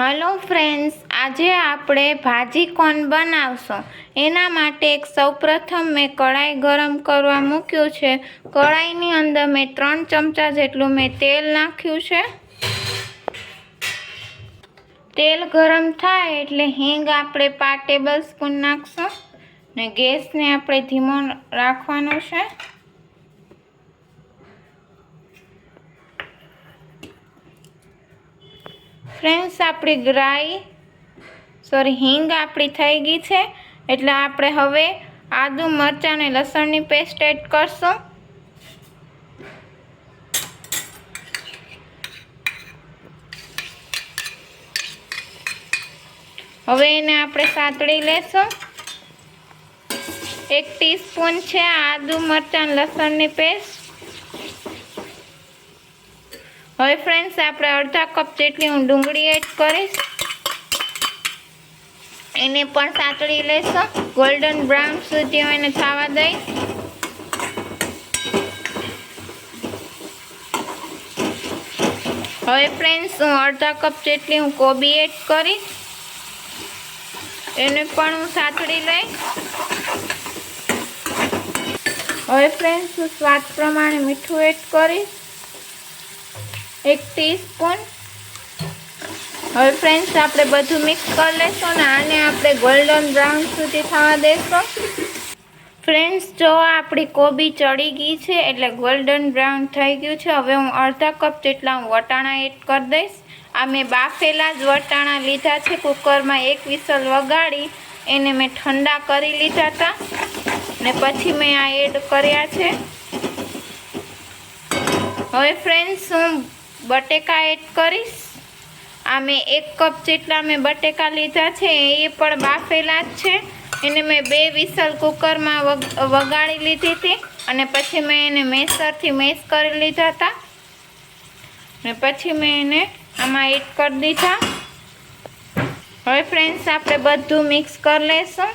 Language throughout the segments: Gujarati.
હલો ફ્રેન્ડ્સ, આજે આપણે ભાજી કોન બનાવશું? એના માટે એક સૌપ્રથમ મેં કઢાઈ ગરમ કરવા મૂક્યું છે. કઢાઈની અંદર મેં ત્રણ ચમચા જેટલું મેં તેલ નાખ્યું છે. તેલ ગરમ થાય એટલે હિંગ આપણે પાંચ ટેબલ સ્પૂન નાખશું ને ગેસને આપણે ધીમો રાખવાનો છે. ફ્રેન્ડ્સ, આપણી ગ્રાઈ, સોરી, હિંગ આપણી થઈ ગઈ છે. એટલે આપણે હવે આદુ, મરચાં અને લસણની પેસ્ટ એડ કરશું. હવે એને આપણે સાતળી લેશું. એક ટીસ્પૂન છે આદુ, મરચાં લસણની પેસ્ટ. હવે ફ્રેન્ડ્સ આપણે અડધા કપ જેટલી હું ડુંગળી એડ કરીશ. એને પણ સાતળી લેશો. ગોલ્ડન બ્રાઉન સુધી હું એને થવા દઈશ. હવે ફ્રેન્ડ્સ હું અડધા કપ જેટલી હું કોબી એડ કરીશ. એને પણ હું સાતળી લઈશ. હવે ફ્રેન્ડ્સ હું સ્વાદ પ્રમાણે મીઠું એડ કરીશ. એક ટીસ્પૂન હવે ફ્રેન્ડ્સ આપણે બધું મિક્સ કરી લઈશું ને આને આપણે ગોલ્ડન બ્રાઉન સુધી થવા દઈશું ફ્રેન્ડ્સ જો આપણી કોબી ચડી ગઈ છે, એટલે ગોલ્ડન બ્રાઉન થઈ ગયું છે. હવે હું અડધા કપ જેટલા હું વટાણા એડ કરી દઈશ. આ મેં બાફેલા જ વટાણા લીધા છે કુકરમાં એક વિસલ વગાડી. એને મેં ઠંડા કરી લીધા હતા. ને પછી મેં આ એડ કર્યા છે. હવે ફ્રેન્ડ્સ હું બટેકા એડ કરીશ. આ મેં એક કપ જેટલા મેં બટેકા લીધા છે, એ પણ બાફેલા જ છે. એને મેં બે વિસલ કુકરમાં વગાડી લીધી હતી અને પછી મેં એને મેસરથી મેસ કરી લીધા હતા. અને પછી મેં એને આમાં એડ કરી દીધા. હવે ફ્રેન્ડ્સ, આપણે બધું મિક્સ કરી લઈશું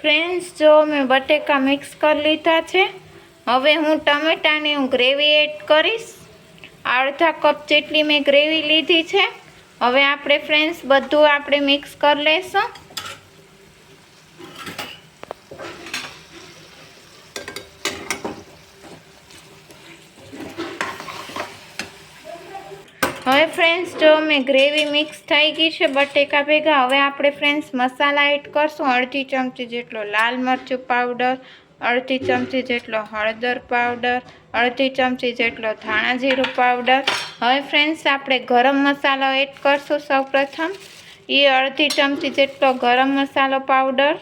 ફ્રેન્ડ્સ, જો મેં બટેકા મિક્સ કરી લીધા છે, હવે હું ટમેટાની હું ગ્રેવી એડ કરીશ. અડધા કપ જેટલી મેં ગ્રેવી લીધી છે. હવે આપણે ફ્રેન્ડ્સ, બધું આપણે મિક્સ કરી લઈશું હવે ફ્રેન્ડ્સ, જો મેં ગ્રેવી મિક્સ થઈ ગઈ છે, બટેકા ભેગા, હવે આપણે ફ્રેન્ડ્સ મસાલા એડ કરશું. અડધી ચમચી જેટલો લાલ મરચું પાવડર અડધી ચમચી જેટલો હળદર પાવડર અડધી ચમચી જેટલો ધાણા જીરું પાવડર હવે ફ્રેન્ડ્સ આપણે ગરમ મસાલો એડ કરશું સૌપ્રથમ. એ અડધી ચમચી જેટલો ગરમ મસાલો પાવડર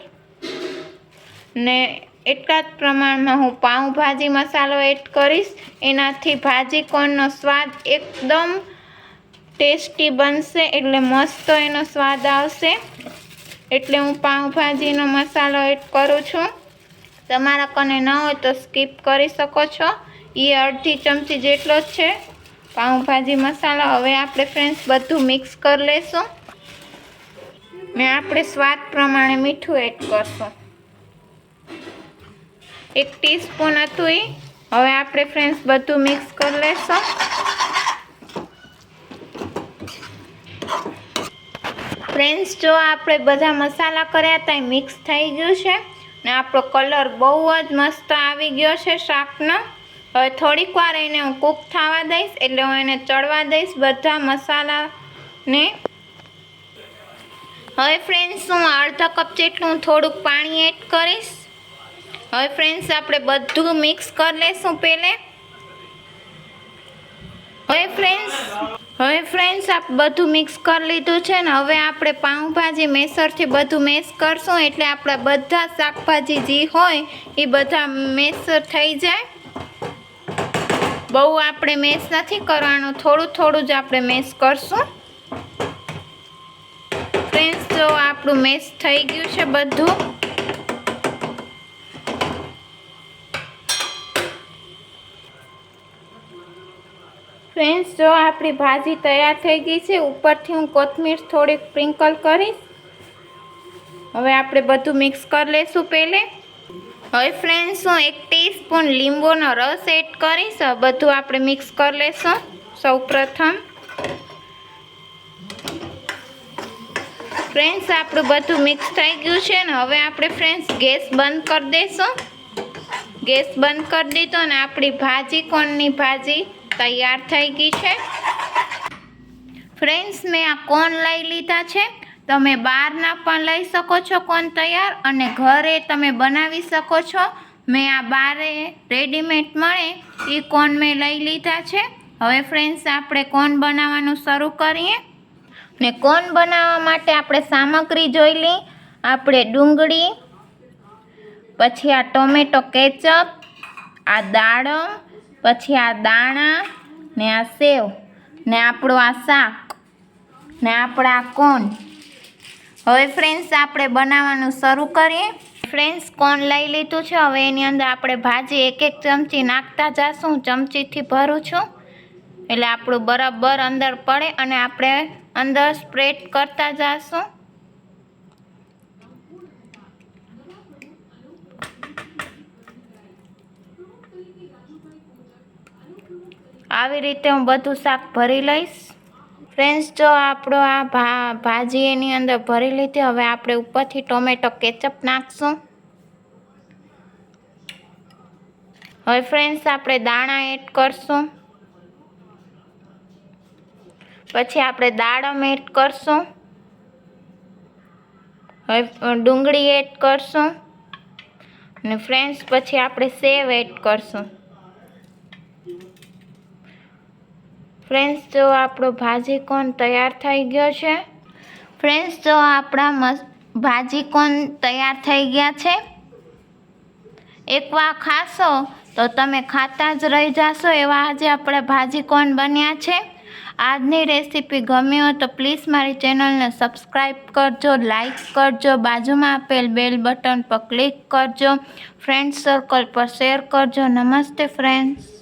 ને એટલા જ પ્રમાણમાં હું પાઉંભાજી મસાલો એડ કરીશ. એનાથી ભાજી કોણનો સ્વાદ એકદમ ટેસ્ટી બનશે એટલે મસ્ત એનો સ્વાદ આવશે. એટલે હું પાઉંભાજીનો મસાલો એડ કરું છું. તમારા કને ન હોય તો સ્કીપ કરી શકો છો. એ અડધી ચમચી જેટલો જ છે. પાઉંભાજી મસાલો હવે આપણે ફ્રેન્ડ્સ બધું મિક્સ કરી લઈશું ને આપણે સ્વાદ પ્રમાણે મીઠું એડ કરશું. એક ટીસ્પૂન હતું એ હવે આપણે ફ્રેન્ડ્સ બધું મિક્સ કરી લેશું. ફ્રેન્ડ્સ, જો આપણે બધા મસાલા કર્યા હતા મિક્સ થઈ ગયું છે. ને આપણો કલર બહુ જ મસ્ત આવી ગયો છે શાકનો. હવે થોડીક વાર એને હું કૂક થવા દઈશ, એટલે હું એને ચડવા દઈશ બધા મસાલાને. હવે ફ્રેન્ડ્સ હું અડધા કપ જેટલું થોડુંક પાણી એડ કરીશ. હવે ફ્રેન્ડ્સ આપણે બધું મિક્સ કરી લઈશું પહેલે. હવે ફ્રેન્ડ્સ હવે ફ્રેન્ડ્સ આપ બધું મિક્સ કરી લીધું છે ને હવે આપણે પાઉંભાજી મેસરથી બધું મેસ કરશું એટલે આપણા બધા શાકભાજી જે હોય એ બધા મેસર થઈ જાય. બહુ આપણે મેસ નથી કરવાનું, થોડું થોડું જ આપણે મેસ કરશું. ફ્રેન્ડ્સ જો આપણું મેસ થઈ ગયું છે બધું. ફ્રેન્ડ્સ, જો આપણી ભાજી તૈયાર થઈ ગઈ છે, ઉપરથી હું કોથમીર થોડીક સ્પ્રિંકલ કરીશ. હવે આપણે બધું મિક્સ કરી લઈશું પહેલે. હવે ફ્રેન્ડ્સ, હું એક ટીસ્પૂન લીંબુનો રસ એડ કરીશ. બધું આપણે મિક્સ કરી લઈશું સૌ પ્રથમ ફ્રેન્ડ્સ, આપણું બધું મિક્સ થઈ ગયું છે ને, હવે આપણે ફ્રેન્ડ્સ, ગેસ બંધ કરી દઈશું ગેસ બંધ કરી દીધો ને, આપણી ભાજી કોણની ભાજી તૈયાર થઈ ગઈ છે. ફ્રેન્ડ્સ મેં આ કોન લઈ લીધા છે? તમે બહારના પણ લઈ શકો છો કોન તૈયાર અને ઘરે તમે બનાવી શકો છો. મેં આ બારે રેડીમેડ મળે એ કોન મેં લઈ લીધા છે. હવે ફ્રેન્ડ્સ આપણે કોન બનાવવાનું શરૂ કરીએ. ને કોન બનાવવા માટે આપણે સામગ્રી જોઈ લઈ આપણે ડુંગળી, પછી આ ટોમેટો કેચઅપ, આ દાડમ પછી આ દાણા ને આ સેવ ને આપણું આ શાક ને આપણા કોન. હવે ફ્રેન્ડ્સ આપણે બનાવવાનું શરૂ કરીએ. ફ્રેન્ડ્સ કોન લઈ લીધું છે. હવે એની અંદર આપણે ભાજી એક એક ચમચી નાખતા જાશું. ચમચીથી ભરું છું. એટલે આપણું બરાબર અંદર પડે અને આપણે અંદર સ્પ્રેડ કરતા જાશું. આવી રીતે હું બધું શાક ભરી લઈશ. ફ્રેન્ડ્સ જો આપણો આ ભાજી એની અંદર ભરી લીધી, હવે આપણે ઉપરથી ટોમેટો કેચઅપ નાખશું. હવે ફ્રેન્ડ્સ આપણે દાણા એડ કરશું. પછી આપણે દાડમ એડ કરશું. હવે ડુંગળી એડ કરશું. અને ફ્રેન્ડ્સ પછી આપણે સેવ એડ કરશું. ફ્રેન્ડ્સ જો આપણો ભાજી કોણ તૈયાર થઈ ગયો છે. ફ્રેન્ડ્સ જો આપણા મસ ભાજી કોણ તૈયાર થઈ ગયા છે. એકવાર ખાશો, તો તમે ખાતા જ રહી જશો એવા આજે આપણે ભાજી કોણ બન્યા છે. આજની રેસીપી ગમી હોય તો પ્લીઝ મારી ચેનલને સબસ્ક્રાઈબ કરજો, લાઇક કરજો, બાજુમાં આપેલ બેલ બટન પર ક્લિક કરજો, ફ્રેન્ડ સર્કલ પર શેર કરજો. નમસ્તે, ફ્રેન્ડ્સ.